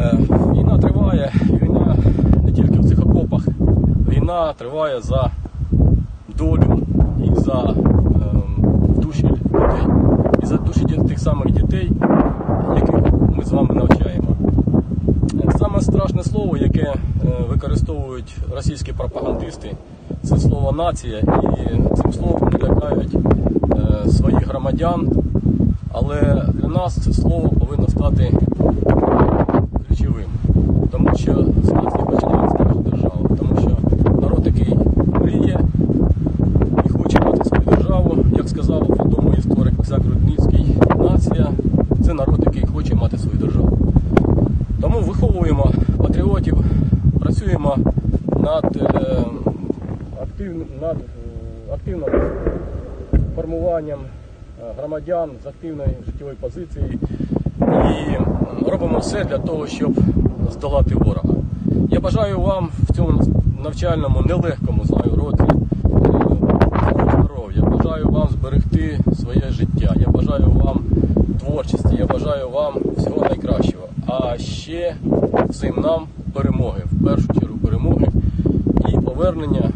Е, Війна триває, війна не тільки в цих окопах, війна триває за долю і за ем, душі людей, і за душі тих самих дітей, яких ми з вами навчаємо. Е, Саме страшне слово, яке е, використовують російські пропагандисти, це слово нація, і цим словом вони лякають е, своїх громадян. Але для нас це слово повинно стати ключовим, тому що з нації починається наша держава, тому що народ, який мріє і хоче мати свою державу, як сказав відомий історик Козак Рудницький, нація це народ, який хоче мати свою державу. Тому виховуємо патріотів, працюємо над, е, активним, над е, активним формуванням е, громадян з активною життєвою позицією і робимо все для того, щоб здолати ворога. Я бажаю вам в цьому навчальному нелегкому знаю році е, здоров'я. Бажаю вам зберегти своє життя. Я бажаю вам творчості. Я бажаю вам всього найкращого. А ще всім нам перемоги, в першу чергу перемоги і повернення